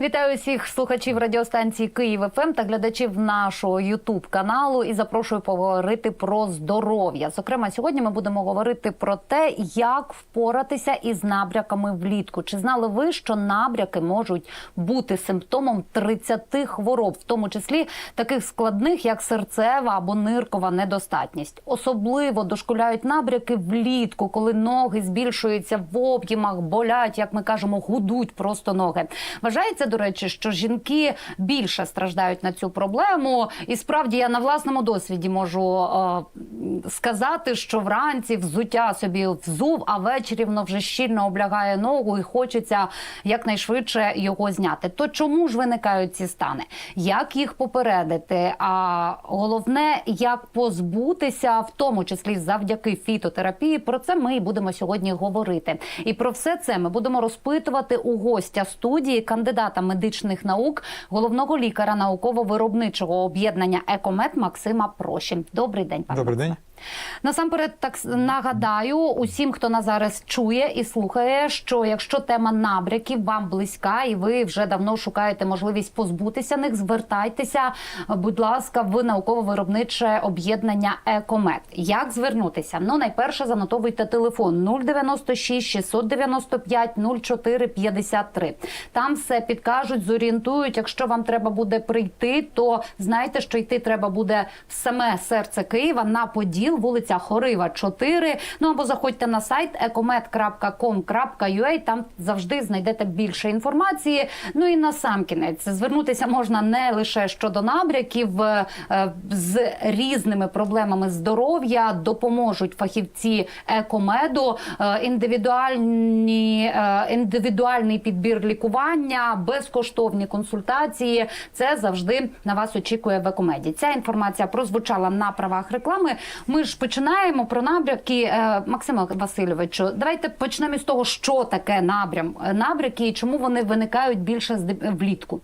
Вітаю всіх слухачів радіостанції Київ ФМ та глядачів нашого Ютуб каналу і запрошую поговорити про здоров'я. Зокрема, сьогодні ми будемо говорити про те, як впоратися із набряками влітку. Чи знали ви, що набряки можуть бути симптомом 30 хвороб, в тому числі таких складних, як серцева або ниркова недостатність? Особливо дошкуляють набряки влітку, коли ноги збільшуються в об'ємах, болять, як ми кажемо, гудуть просто ноги. Вважається, до речі, що жінки більше страждають на цю проблему, і справді я на власному досвіді можу е, сказати, що вранці взуття собі взув, а ввечері воно вже щільно облягає ногу і хочеться якнайшвидше його зняти. То чому ж виникають ці стани? Як їх попередити? А головне, як позбутися, в тому числі завдяки фітотерапії. Про це ми і будемо сьогодні говорити. І про все це ми будемо розпитувати у гостя студії, кандидата медичних наук, головного лікаря науково-виробничого об'єднання Екомет Максима Прощін. Добрий день, пане Добрий день. Насамперед, так нагадаю усім, хто нас зараз чує і слухає, що якщо тема набряків вам близька, і ви вже давно шукаєте можливість позбутися них, звертайтеся, будь ласка, в науково-виробниче об'єднання Екомет. Як звернутися? Ну, найперше занотовуйте телефон 096 695 04 53. Там все підкажуть, зорієнтують. Якщо вам треба буде прийти, то знайте, що йти треба буде в саме серце Києва на Поділ, вулиця Хорива, 4. Ну або заходьте на сайт ecomed.com.ua, Там завжди знайдете більше інформації. Ну і на сам кінець звернутися можна не лише щодо набряків е, з різними проблемами здоров'я. Допоможуть фахівці екомеду, е, індивідуальні е, індивідуальний підбір лікування, безкоштовні консультації. Це завжди на вас очікує в екомеді. Ця інформація прозвучала на правах реклами. Ми ж починаємо про набряки. Е, Максима Васильовичу, давайте почнемо з того, що таке набрям е, набряки і чому вони виникають більше влітку.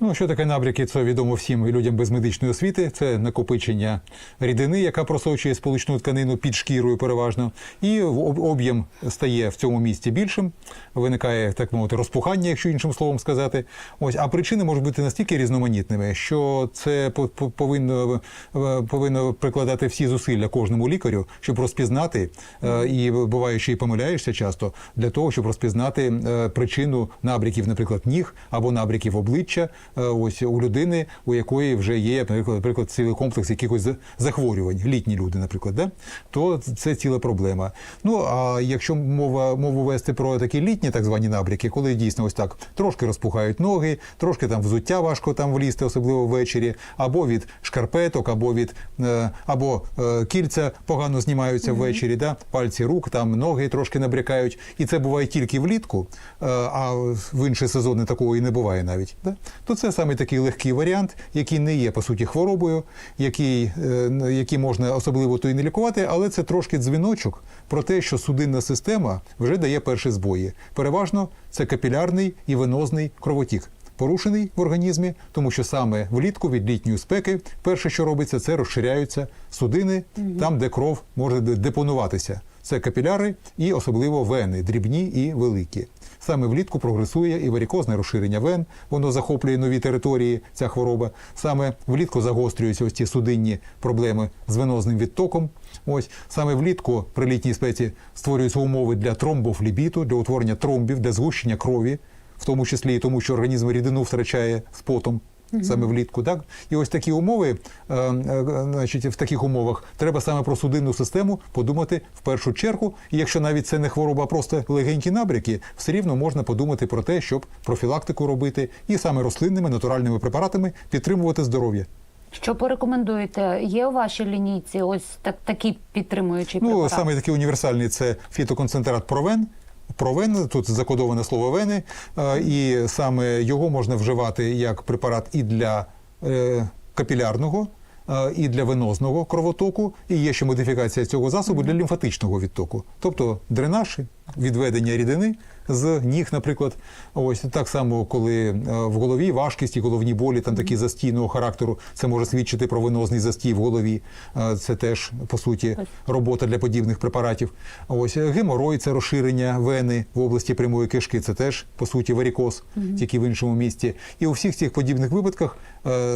Ну, що таке набряки? Це відомо всім людям без медичної освіти. Це накопичення рідини, яка просочує сполучну тканину під шкірою переважно, і об- об'єм стає в цьому місці більшим. Виникає так мовити розпухання, якщо іншим словом сказати. Ось а причини можуть бути настільки різноманітними, що це по- по- повинно е, повинно прикладати всі зусилля кожному лікарю, щоб розпізнати е, і буває, що і помиляєшся часто для того, щоб розпізнати е, причину набряків, наприклад, ніг або набряків обличчя. Е, Ось у людини, у якої вже є, наприклад, наприклад, цілий комплекс якихось за- захворювань, літні люди, наприклад, да? то це ціла проблема. Ну а якщо мова мову вести про такі літні так звані набряки, коли дійсно ось так трошки розпухають ноги, трошки там взуття важко там влізти, особливо ввечері, або від шкарпеток, або від е, або е, кільця погано знімаються ввечері, да? пальці рук, там ноги трошки набрякають. І це буває тільки влітку, а в інші сезони такого і не буває навіть. Да? То це саме такий легкий варіант, який не є по суті хворобою, який, е, який можна особливо то і не лікувати, але це трошки дзвіночок про те, що судинна система вже дає перші збої. Переважно це капілярний і венозний кровотік. Порушений в організмі, тому що саме влітку від літньої спеки перше, що робиться, це розширяються судини там, де кров може депонуватися. Це капіляри і особливо вени, дрібні і великі. Саме влітку прогресує і варікозне розширення вен, воно захоплює нові території, ця хвороба. Саме влітку загострюються ось ці судинні проблеми з венозним відтоком. Ось саме влітку при літній спеці створюються умови для тромбофлібіту, для утворення тромбів, для згущення крові, в тому числі і тому, що організм рідину втрачає з потом. Саме влітку, так і ось такі умови, е, е, значить, в таких умовах треба саме про судинну систему подумати в першу чергу. І якщо навіть це не хвороба, а просто легенькі набряки, все рівно можна подумати про те, щоб профілактику робити і саме рослинними натуральними препаратами підтримувати здоров'я. Що порекомендуєте? Є у вашій лінійці ось так такі підтримуючі Ну саме такий універсальний це фітоконцентрат провен. Провен, тут закодоване слово вени, е, і саме його можна вживати як препарат і для е, капілярного, е, і для венозного кровотоку, і є ще модифікація цього засобу для лімфатичного відтоку, тобто дренаж, відведення рідини з ніг, наприклад. Ось так само, коли е, в голові важкість і головні болі, там такі застійного характеру, це може свідчити про венозний застій в голові. Е, Це теж по суті робота для подібних препаратів. Ось е, геморой це розширення вени в області прямої кишки. Це теж по суті варікоз, тільки в іншому місці. І у всіх цих подібних випадках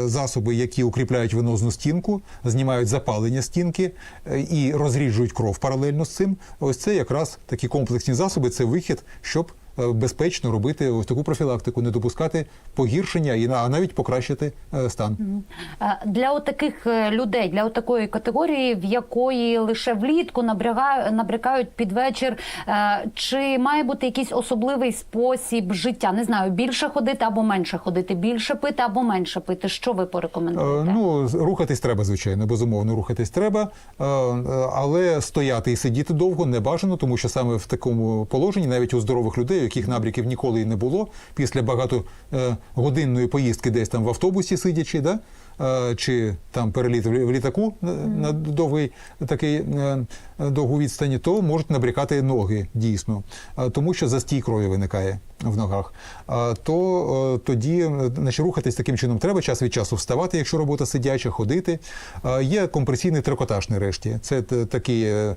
засоби, які укріпляють венозну стінку, знімають запалення стінки е, і розріджують кров паралельно з цим. Ось це якраз такі комплексні засоби. Це вихід, щоб е, безпечно робити ось таку профілактику, не допускати погіршення і а навіть покращити е, стан. Для от таких е, людей, для от такої категорії, в якої лише влітку набряга- набрякають під вечір, е, чи має бути якийсь особливий спосіб життя? Не знаю, більше ходити або менше ходити, більше пити або менше пити. Що ви порекомендуєте? Ну, рухатись треба, звичайно, безумовно, рухатись треба, але стояти і сидіти довго не бажано, тому що саме в такому положенні, навіть у здорових людей, яких набріків ніколи і не було, після багатогодинної поїздки десь там в автобусі сидячи, да? е, чи там переліт в літаку на, довгий такий е, довгу відстані, то можуть набрікати ноги дійсно, Е, тому що застій крові виникає в ногах. То е, тоді е, значить, рухатись таким чином треба час від часу вставати, якщо робота сидяча, ходити. Є компресійний трикотаж нарешті. Це такий, е,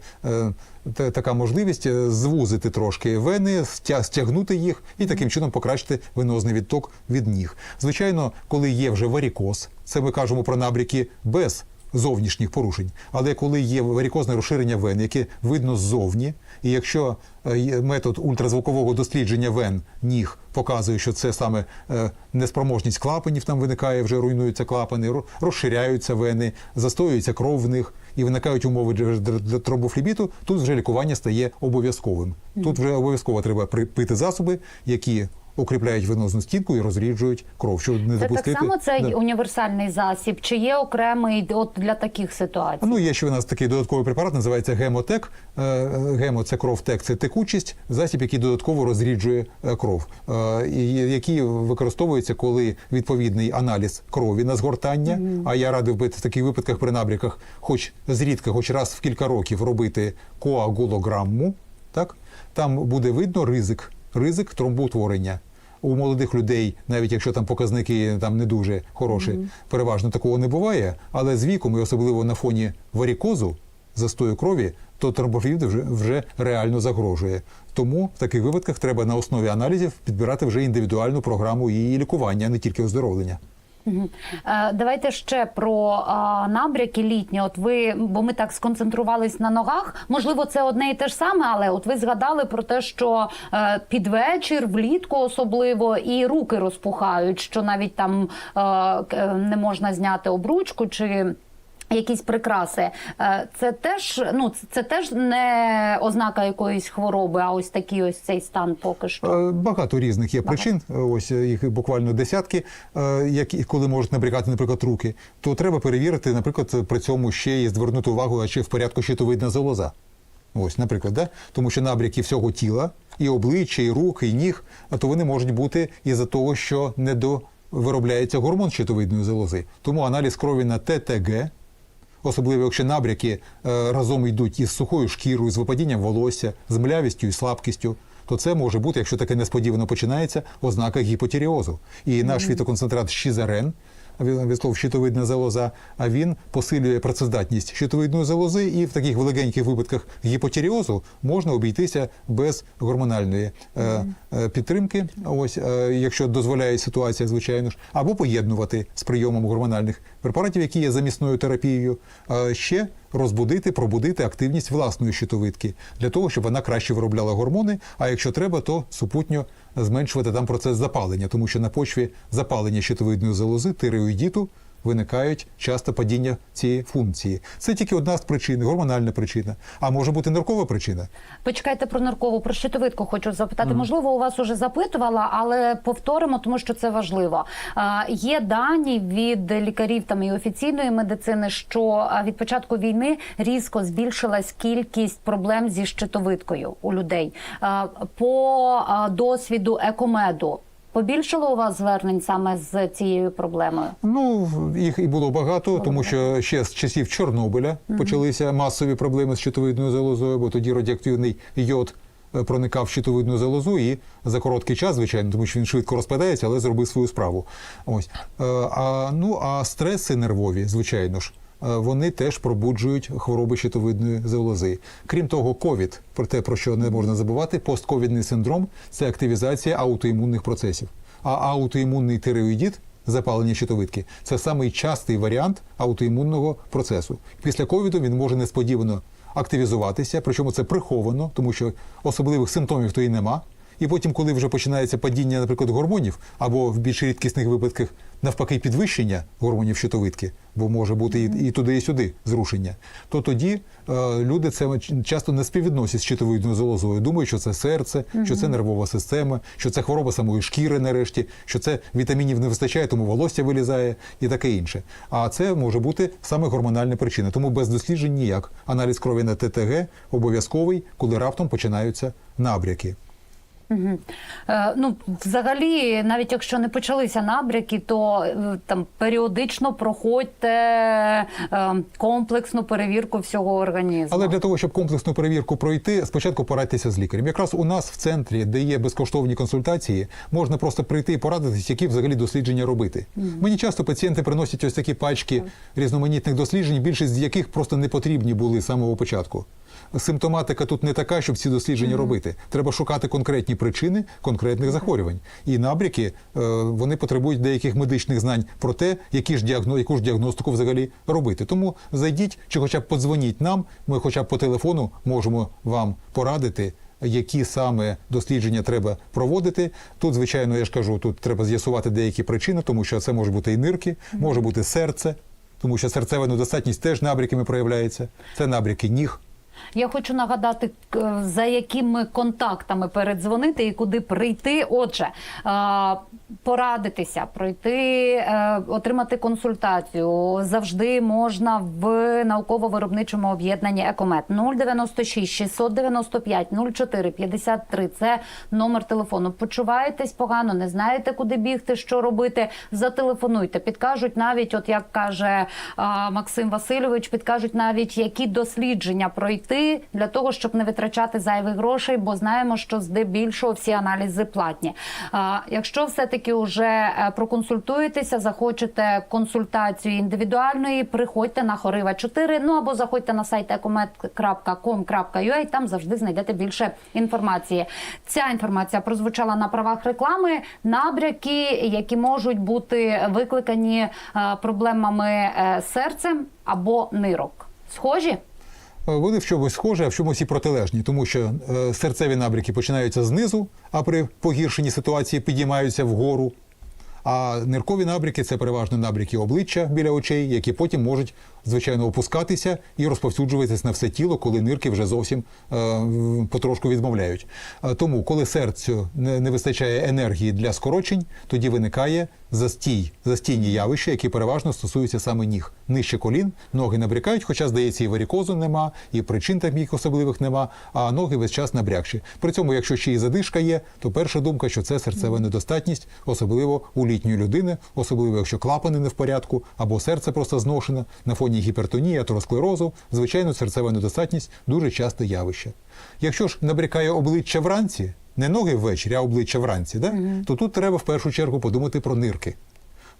та- така можливість звузити трошки вени, стягнути їх і таким чином покращити венозний відток від ніг. Звичайно, коли є вже варікоз, це ми кажемо про набряки без зовнішніх порушень. Але коли є варікозне розширення вен, яке видно ззовні, і якщо е, метод ультразвукового дослідження вен ніг показує, що це саме е, неспроможність клапанів, там виникає, вже руйнуються клапани, розширяються вени, застоюється кров в них і виникають умови для, тромбофлібіту, тут вже лікування стає обов'язковим. Тут вже обов'язково треба при- пити засоби, які укріпляють венозну стінку і розріджують кров, щоб не Це допустити. так само цей Да. універсальний засіб, чи є окремий от для таких ситуацій? Ну, є ще у нас такий додатковий препарат, називається гемотек. Е, Гемо це кров тек, це текучість, засіб, який додатково розріджує е, кров, Е, і який використовується, коли відповідний аналіз крові на згортання. А я радив би в таких випадках при набряках, хоч зрідка, хоч раз в кілька років робити коагулограмму. Так там буде видно ризик, ризик тромбоутворення. У молодих людей, навіть якщо там показники там не дуже хороші, переважно такого не буває. Але з віком, і особливо на фоні варікозу, застою крові, то тромбофлібіт вже, вже реально загрожує. Тому в таких випадках треба на основі аналізів підбирати вже індивідуальну програму її лікування, а не тільки оздоровлення. Е, Давайте ще про набряки літні. От ви, бо ми так сконцентрувались на ногах. Можливо, це одне і те ж саме, але от ви згадали про те, що е, під вечір, влітку особливо, і руки розпухають, що навіть там е, не можна зняти обручку чи. Якісь прикраси, Е, це теж ну це- теж не ознака якоїсь хвороби, а ось такий ось цей стан поки що. Е, Багато різних є причин, е, ось е, їх буквально десятки, які коли можуть набрякати, наприклад, руки, то треба перевірити, наприклад, при цьому ще і звернути увагу, а чи в порядку щитовидна залоза. Ось, наприклад, да? тому що набряки всього тіла, і обличчя, і рук, і ніг, а то вони можуть бути із-за того, що не до виробляється гормон щитовидної залози. Тому аналіз крові на ТТГ, особливо якщо набряки е, разом йдуть із сухою шкірою, з випадінням волосся, з млявістю і слабкістю, то це може бути, якщо таке несподівано починається, ознака гіпотіріозу. І наш фітоконцентрат щізарен, від слов щитовидна залоза, а він посилює працездатність щитовидної залози, і в таких великеньких випадках гіпотіріозу можна обійтися без гормональної е, е, підтримки. Ось е, якщо дозволяє ситуація, звичайно ж, або поєднувати з прийомом гормональних препаратів, які є замісною терапією, е, ще розбудити, пробудити активність власної щитовидки для того, щоб вона краще виробляла гормони. А якщо треба, то супутньо зменшувати там процес запалення, тому що на почві запалення щитовидної залози, тиреоїдіту, виникають часто падіння цієї функції. Це тільки одна з причин, гормональна причина. А може бути наркова причина. Почекайте про наркову, про щитовидку хочу запитати. Можливо, у вас уже запитувала, але повторимо, тому що це важливо. А, Є дані від лікарів там і офіційної медицини, що від початку війни різко збільшилась кількість проблем зі щитовидкою у людей. А, По досвіду екомеду побільшало у вас звернень саме з цією проблемою? Ну, їх і було багато, тому що ще з часів Чорнобиля почалися масові проблеми з щитовидною залозою, бо тоді радіоактивний йод е, проникав в щитовидну залозу і за короткий час, звичайно, тому що він швидко розпадається, але зробив свою справу. Ось Е, а ну а стреси нервові, звичайно ж. Е, Вони теж пробуджують хвороби щитовидної залози. Крім того, ковід, про те, про що не можна забувати, постковідний синдром це активізація аутоімунних процесів. А аутоімунний тиреоїдит, запалення щитовидки, це самий частий варіант аутоімунного процесу. Після ковіду він може несподівано активізуватися, причому це приховано, тому що особливих симптомів то і нема. І потім, коли вже починається падіння, наприклад, гормонів, або в більш рідкісних випадках навпаки підвищення гормонів щитовидки, бо може бути і, і туди, і сюди зрушення, то тоді е, люди це часто не співвідносять з щитовидною залозою. Думають, що це серце, що це нервова система, що це хвороба самої шкіри, нарешті, що це вітамінів не вистачає, тому волосся вилізає і таке інше. А це може бути саме гормональна причина. Тому без досліджень ніяк. Аналіз крові на ТТГ обов'язковий, коли раптом починаються набряки. Е, ну, взагалі, навіть якщо не почалися набряки, то е, там періодично проходьте е, комплексну перевірку всього організму. Але для того, щоб комплексну перевірку пройти, спочатку порадьтеся з лікарем. Якраз у нас в центрі, де є безкоштовні консультації, можна просто прийти і порадитись, які взагалі дослідження робити. Мені часто пацієнти приносять ось такі пачки різноманітних досліджень, більшість з яких просто не потрібні були з самого початку. Симптоматика тут не така, щоб ці дослідження робити. Треба шукати конкретні причини конкретних захворювань. І набряки е, вони потребують деяких медичних знань про те, які ж діагно, яку ж діагностику взагалі робити. Тому зайдіть чи хоча б подзвоніть нам. Ми, хоча б по телефону, можемо вам порадити. Які саме дослідження треба проводити? Тут, звичайно, я ж кажу, тут треба з'ясувати деякі причини, тому що це може бути і нирки, може бути серце, тому що серцева недостатність теж набряками проявляється. Це набряки ніг. Я хочу нагадати, за якими контактами передзвонити і куди прийти. Отже, е, порадитися, пройти, е, отримати консультацію завжди можна в науково-виробничому об'єднанні Екомет 096 695 04 53. Це номер телефону. Почуваєтесь погано, не знаєте, куди бігти, що робити. Зателефонуйте, підкажуть навіть, от як каже е, Максим Васильович, підкажуть навіть які дослідження пройти для того, щоб не витрачати зайвих грошей, бо знаємо, що здебільшого всі аналізи платні. Якщо все-таки вже е, проконсультуєтеся, захочете консультацію індивідуальної, приходьте на Хорива 4, ну або заходьте на сайт ecomed.com.ua, там завжди знайдете більше інформації. Ця інформація прозвучала на правах реклами. Набряки, які можуть бути викликані е, проблемами е, серцем або нирок. Схожі? Е, Вони в чомусь схожі, а в чомусь і протилежні, тому що е, серцеві набряки починаються знизу, а при погіршенні ситуації підіймаються вгору. А ниркові набряки це переважно набряки обличчя біля очей, які потім можуть звичайно опускатися і розповсюджуватись на все тіло, коли нирки вже зовсім е, потрошку відмовляють. Е, Тому, коли серцю не, вистачає енергії для скорочень, тоді виникає застій, застійні явища, які переважно стосуються саме ніг. Нижче колін, ноги набрякають, хоча, здається, і варікозу нема, і причин таких особливих нема, а ноги весь час набрякші. При цьому, якщо ще і задишка є, то перша думка, що це серцева недостатність, особливо у літньої людини, особливо якщо клапани не в порядку, або серце просто зношене на фоні гіпертонії, атеросклерозу, звичайно, серцева недостатність дуже часте явище. Якщо ж набрякає обличчя вранці, не ноги ввечері, а обличчя вранці, да? то тут треба в першу чергу подумати про нирки.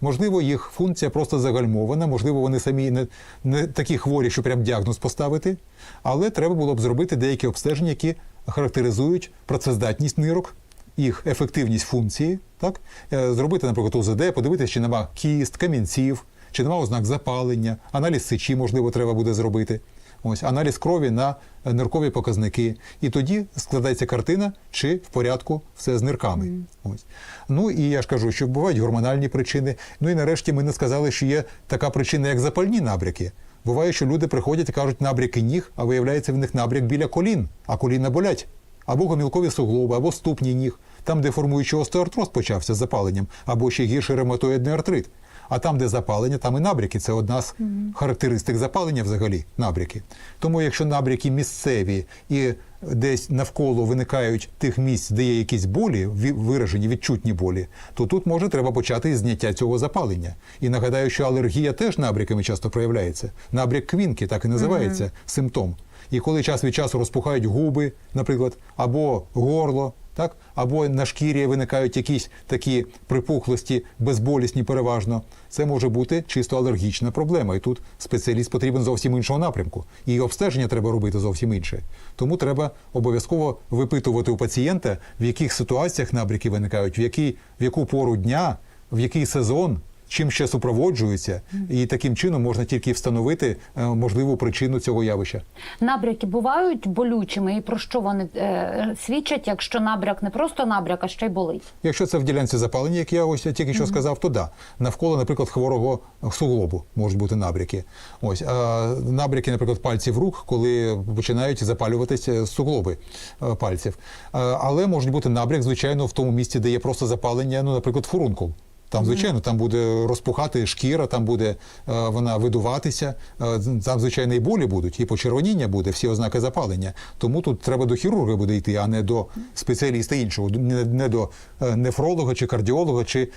Можливо, їх функція просто загальмована, можливо, вони самі не, не такі хворі, що прям діагноз поставити, але треба було б зробити деякі обстеження, які характеризують працездатність нирок, їх ефективність функції, так? Е, зробити, наприклад, УЗД, подивитися, чи нема кіст, камінців, чи нема ознак запалення, аналіз сечі, можливо, треба буде зробити. Ось аналіз крові на ниркові показники. І тоді складається картина, чи в порядку все з нирками. Ось. Ну і я ж кажу, що бувають гормональні причини. Ну і нарешті ми не сказали, що є така причина, як запальні набряки. Буває, що люди приходять і кажуть набряки ніг, а виявляється в них набряк біля колін, а коліна болять. Або гомілкові суглоби, або ступні ніг, там, де формуючий остеоартроз почався з запаленням, або ще гірший ревматоїдний артрит. А там, де запалення, там і набряки. Це одна з характеристик запалення взагалі набряки. Тому якщо набряки місцеві і десь навколо виникають тих місць, де є якісь болі, виражені відчутні болі, то тут може треба почати із зняття цього запалення. І нагадаю, що алергія теж набряками часто проявляється. Набряк квінки так і називається симптом. І коли час від часу розпухають губи, наприклад, або горло, так, або на шкірі виникають якісь такі припухлості, безболісні переважно, це може бути чисто алергічна проблема. І тут спеціаліст потрібен зовсім іншого напрямку. І обстеження треба робити зовсім інше. Тому треба обов'язково випитувати у пацієнта, в яких ситуаціях набріки виникають, в, який, в яку пору дня, в який сезон. Чим ще супроводжується, і таким чином можна тільки встановити е, можливу причину цього явища. Набряки бувають болючими, і про що вони е, свідчать, якщо набряк не просто набряк, а ще й болить. Якщо це в ділянці запалення, як я ось тільки що сказав, то да. Навколо, наприклад, хворого суглобу можуть бути набряки. Ось а набряки, наприклад, пальців рук, коли починають запалюватися суглоби е, пальців. Е, Але можуть бути набряк, звичайно, в тому місці, де є просто запалення, ну, наприклад, фурункул. Там, звичайно, там буде розпухати шкіра, там буде е, вона видуватися. Е, там, звичайно, і болі будуть, і почервоніння буде, всі ознаки запалення. Тому тут треба до хірурга буде йти, а не до спеціаліста іншого, не, до е, нефролога чи кардіолога чи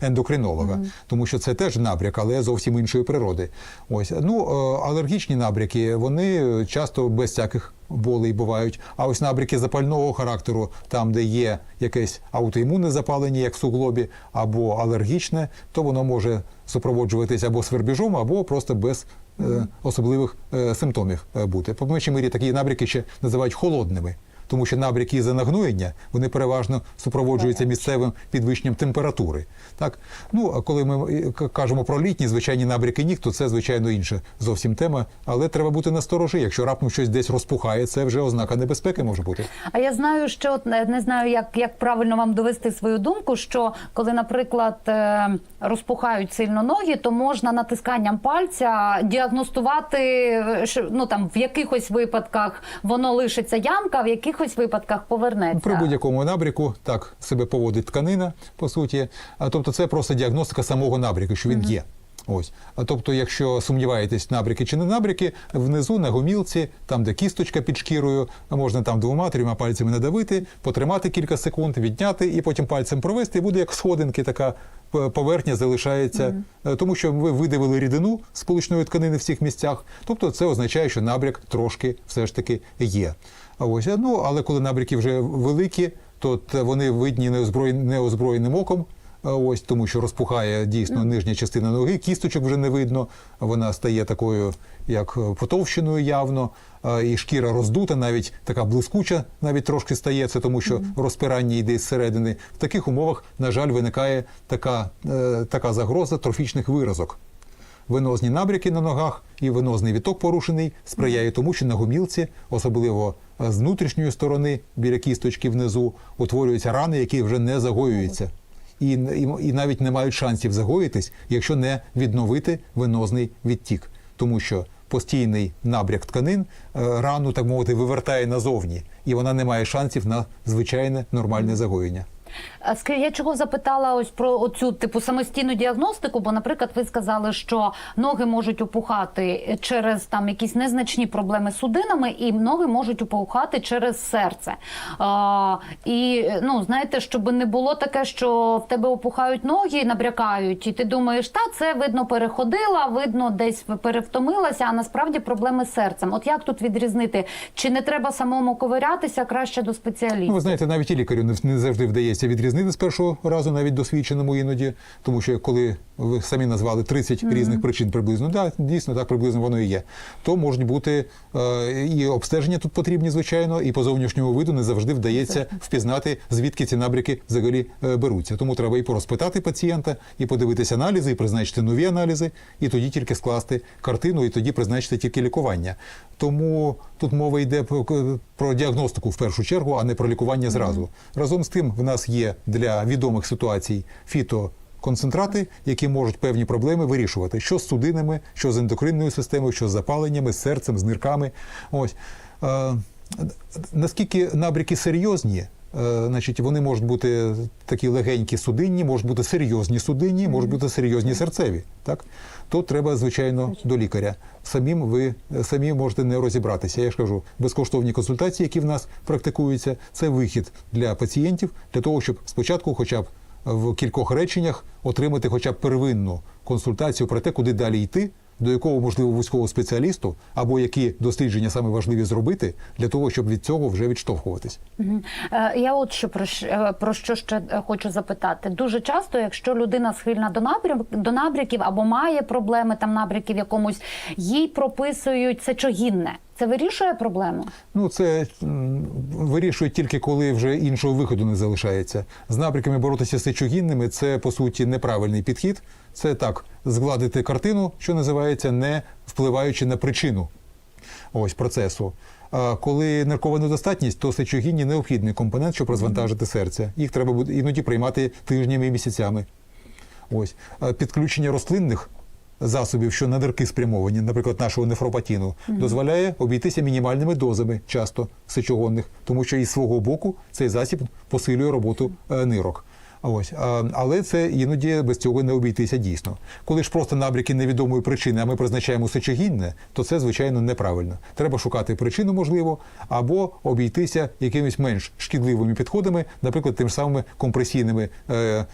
ендокринолога. Тому що це теж набряк, але зовсім іншої природи. Ось ну алергічні набряки, вони часто без всяких болей бувають. А ось набряки запального характеру, там, де є якесь аутоімунне запалення, як в суглобі, або алергічне, то воно може супроводжуватись або свербіжом, або просто без е, особливих е, симптомів е, бути. По меншій мірі такі набряки ще називають холодними. Тому що набряки за нагноєння вони переважно супроводжуються місцевим підвищенням температури. Так, ну а коли ми е, кажемо про літні звичайні набряки ніг, то це звичайно інша зовсім тема. Але треба бути насторожі. Якщо раптом щось десь розпухає, це вже ознака небезпеки може бути. А я знаю, що е, не знаю, як, як правильно вам довести свою думку, що коли, наприклад, е, розпухають сильно ноги, то можна натисканням пальця діагностувати, ну там в якихось випадках воно лишиться ямка, в якихось випадках повернеться. При будь-якому набряку так себе поводить тканина, по суті. А тобто, це просто діагностика самого набряку, що він є. Ось, а тобто, якщо сумніваєтесь, набряки чи не набряки, внизу на гомілці, там де кісточка під шкірою, можна там двома трьома пальцями надавити, потримати кілька секунд, відняти і потім пальцем провести. І буде як сходинки, така поверхня залишається, Е, тому що ви видавили рідину сполучної тканини в цих місцях. Тобто, це означає, що набряк трошки все ж таки є. А ось ну, але коли набряки вже великі, то вони видні неозброєн- неозброєним оком. Ось тому, що розпухає дійсно нижня частина ноги, кісточок вже не видно. Вона стає такою, як е, потовщеною явно, і шкіра роздута, навіть така блискуча, навіть трошки стає. Це тому, що розпирання йде зсередини. В таких умовах, на жаль, виникає така, е, така загроза трофічних виразок. Венозні набряки на ногах і венозний відток порушений сприяє тому, що на гомілці, особливо е, з внутрішньої сторони, біля кісточки внизу, утворюються рани, які вже не загоюються. І, і, і навіть не мають шансів загоїтись, якщо не відновити венозний відтік. Тому що постійний набряк тканин е, рану, так мовити, вивертає назовні, і вона не має шансів на звичайне нормальне загоєння. Скажіть, я чого запитала ось про оцю типу самостійну діагностику? Бо, наприклад, ви сказали, що ноги можуть опухати через там якісь незначні проблеми з судинами, і ноги можуть опухати через серце. А, і ну знаєте, щоб не було таке, що в тебе опухають ноги, набрякають, і ти думаєш, та це видно переходила, видно, десь перевтомилася, а насправді проблеми з серцем. От як тут відрізнити? Чи не треба самому ковирятися краще до спеціалістів? Ну, ви знаєте, навіть і лікарю не завжди вдається відрізнити з першого разу, навіть досвідченому іноді, тому що коли ви самі назвали 30 різних причин приблизно, да, дійсно так приблизно воно і є. То можуть бути е, і обстеження тут потрібні, звичайно, і по зовнішньому виду не завжди вдається впізнати, звідки ці набряки взагалі е, беруться. Тому треба і порозпитати пацієнта, і подивитися аналізи, і призначити нові аналізи, і тоді тільки скласти картину, і тоді призначити тільки лікування. Тому тут мова йде про, про діагностику в першу чергу, а не про лікування зразу. Разом з тим, в нас є для відомих ситуацій фітоконцентрати, які можуть певні проблеми вирішувати, що з судинами, що з ендокринною системою, що з запаленнями, з серцем, з нирками. Ось е, наскільки набряки серйозні. е, Значить, вони можуть бути такі легенькі судинні, можуть бути серйозні судинні, можуть бути серйозні серцеві. Так? То треба, звичайно, до лікаря. Самим ви самі можете не розібратися. Я ж кажу, безкоштовні консультації, які в нас практикуються, це вихід для пацієнтів для того, щоб спочатку, хоча б в кількох реченнях, отримати хоча б первинну консультацію про те, куди далі йти, до якого можливо вузького спеціалісту, або які дослідження саме важливі зробити для того, щоб від цього вже відштовхуватись. Е, Я от що про, е, про що ще е, хочу запитати. Дуже часто, якщо людина схильна до набряк, до набряків або має проблеми там набряків якомусь, їй прописують сечогінне. Це вирішує проблему? Ну, це м, вирішують тільки коли вже іншого виходу не залишається. З набряками боротися з сечогінними це по суті неправильний підхід. Це так згладити картину, що називається, не впливаючи на причину ось процесу. А коли ниркова недостатність, то сечогінні необхідний компонент, щоб розвантажити серце. Їх треба іноді приймати тижнями і місяцями. Ось підключення рослинних засобів, що на нирки спрямовані, наприклад, нашого нефропатіну, дозволяє обійтися мінімальними дозами часто сечогонних, тому що із свого боку цей засіб посилює роботу е, нирок. Ось, але це іноді без цього не обійтися дійсно. Коли ж просто набряки невідомої причини, а ми призначаємо сечогінне, то це звичайно неправильно. Треба шукати причину, можливо, або обійтися якимись менш шкідливими підходами, наприклад, тими ж самими компресійними е,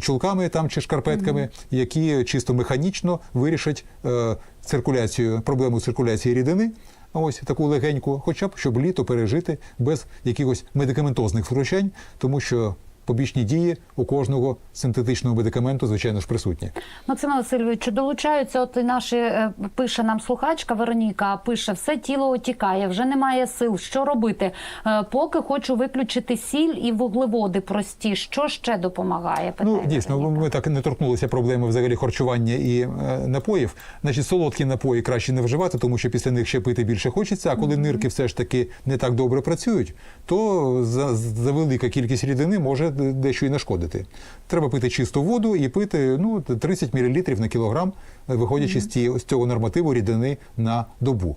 чулками там чи шкарпетками, які чисто механічно вирішать е, циркуляцію, проблему циркуляції рідини. Ось таку легеньку, хоча б щоб літо пережити без якихось медикаментозних втручань, тому що побічні дії у кожного синтетичного медикаменту, звичайно ж, присутні. Максиме Васильович, чи долучаються? От і наші е, пише нам слухачка Вероніка, пише все тіло отікає, вже немає сил. Що робити? Е, Поки хочу виключити сіль і вуглеводи прості. Що ще допомагає? Ну дійсно, Вероніка. ми так не торкнулися проблеми взагалі харчування і е, напоїв. Значить, солодкі напої краще не вживати, тому що після них ще пити більше хочеться. А коли нирки все ж таки не так добре працюють, то за, за велика кількість рідини може дещо і нашкодити. Треба пити чисту воду і пити ну 30 мл на кілограм, виходячи з, ті, з цього нормативу рідини на добу.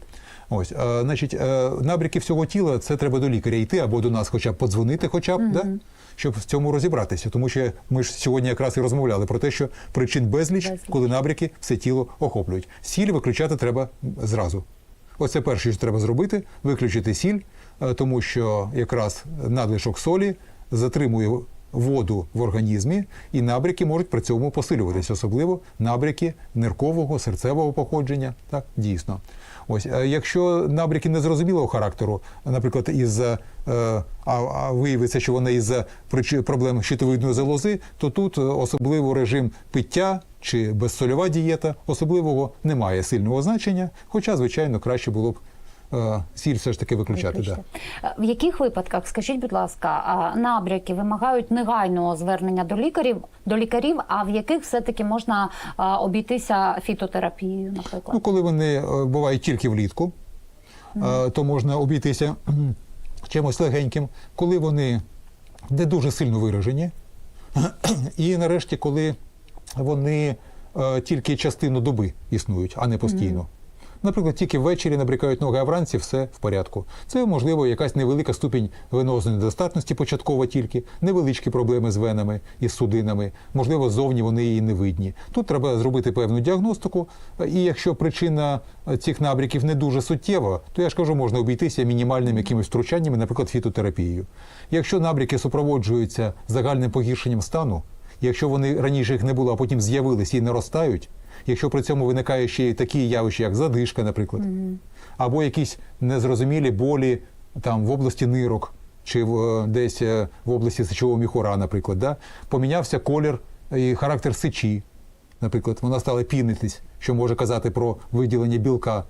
Ось, е, значить, е, набряки всього тіла це треба до лікаря йти або до нас, хоча б подзвонити, хоча б да? щоб в цьому розібратися. Тому що ми ж сьогодні якраз і розмовляли про те, що причин безліч, Безліч. коли набряки все тіло охоплюють. Сіль виключати треба зразу. Оце перше, що треба зробити: виключити сіль, тому що якраз надлишок солі затримує воду в організмі, і набряки можуть при цьому посилюватися, особливо набряки ниркового, серцевого походження. Так, дійсно. Ось, е, якщо набряки незрозумілого характеру, наприклад, із е, а, а виявиться, що вони із проблем щитовидної залози, то тут е, особливо режим пиття чи безсольова дієта особливого немає сильного значення, хоча, звичайно, краще було б е, сіль все ж таки виключати. Да. Е, В яких випадках, скажіть, будь ласка, набряки вимагають негайного звернення до лікарів, до лікарів, а в яких все-таки можна обійтися фітотерапією, наприклад? Ну, коли вони е, бувають тільки влітку, е, то можна обійтися чимось легеньким, коли вони не дуже сильно виражені. І нарешті, коли вони е, тільки частину доби існують, а не постійно. Наприклад, тільки ввечері набрякають ноги, а вранці все в порядку. Це, можливо, якась невелика ступінь венозної недостатності, початкова тільки, невеличкі проблеми з венами і судинами. Можливо, ззовні вони її не видні. Тут треба зробити певну діагностику. І якщо причина е, цих набряків не дуже суттєва, то я ж кажу, можна обійтися мінімальними якимись втручаннями, наприклад, фітотерапією. Якщо набряки супроводжуються загальним погіршенням стану, якщо вони раніше їх не було, а потім з'явилися і наростають, якщо при цьому виникає ще й такі явища, як задишка, наприклад, або якісь незрозумілі болі там в області нирок чи в, е, десь е, в області сечового міхура, наприклад, да? помінявся колір і характер сечі. Наприклад, вона стала пінитись, що може казати про виділення білка.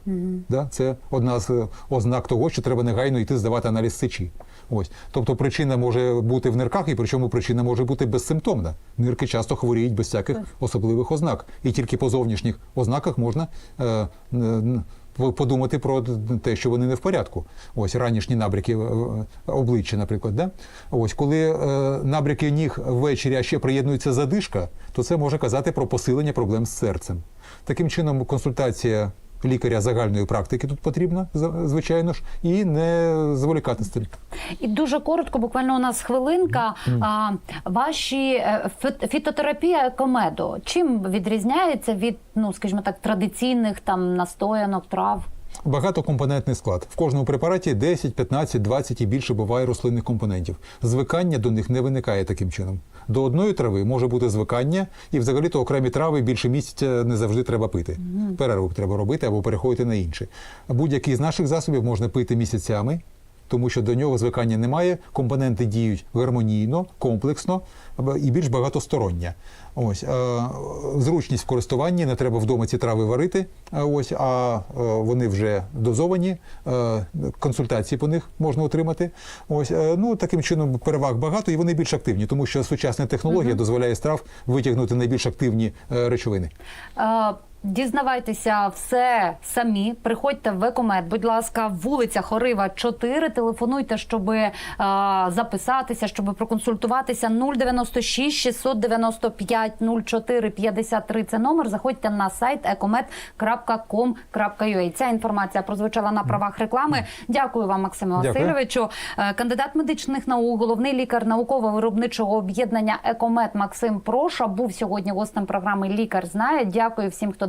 Да? Це одна з е, ознак того, що треба негайно йти здавати аналіз сечі. Ось. Тобто причина може бути в нирках, і причому причина може бути безсимптомна. Нирки часто хворіють без всяких особливих ознак. І тільки по зовнішніх ознаках можна е, н- подумати про те, що вони не в порядку. Ось ранішні набряки е, обличчя, наприклад. Да? Ось коли е, набряки ніг ввечері, а ще приєднується задишка, то це може казати про посилення проблем з серцем. Таким чином, консультація лікаря загальної практики тут потрібна, за- звичайно ж, і не зволікати з цим. І дуже коротко, буквально у нас хвилинка. А, ваші е, фітотерапія комедо чим відрізняється від, ну скажімо так, традиційних там настоянок, трав? Багатокомпонентний склад. В кожному препараті 10, 15, 20 і більше буває рослинних компонентів. Звикання до них не виникає таким чином. До одної трави може бути звикання, і взагалі то окремі трави більше місяця не завжди треба пити. Перерву треба робити або переходити на інші. Будь-який з наших засобів можна пити місяцями. Тому що до нього звикання немає, компоненти діють гармонійно, комплексно і більш багатостороння. Ось е, зручність в користуванні, не треба вдома ці трави варити. Ось а е, вони вже дозовані, е, консультації по них можна отримати. Ось е, ну таким чином переваг багато, і вони більш активні, тому що сучасна технологія дозволяє з трав витягнути найбільш активні е, речовини. Дізнавайтеся все самі. Приходьте в Екомет, будь ласка, вулиця Хорива 4. Телефонуйте, щоб е, записатися, щоб проконсультуватися. 096 695 04 53 Це номер. Заходьте на сайт ecomed.com.ua. Ця інформація прозвучала на правах реклами. Дякую вам, Максиме Васильовичу. Е, Кандидат медичних наук, головний лікар науково-виробничого об'єднання Екомет Максим Проша був сьогодні гостем програми Лікар знає. Дякую всім, хто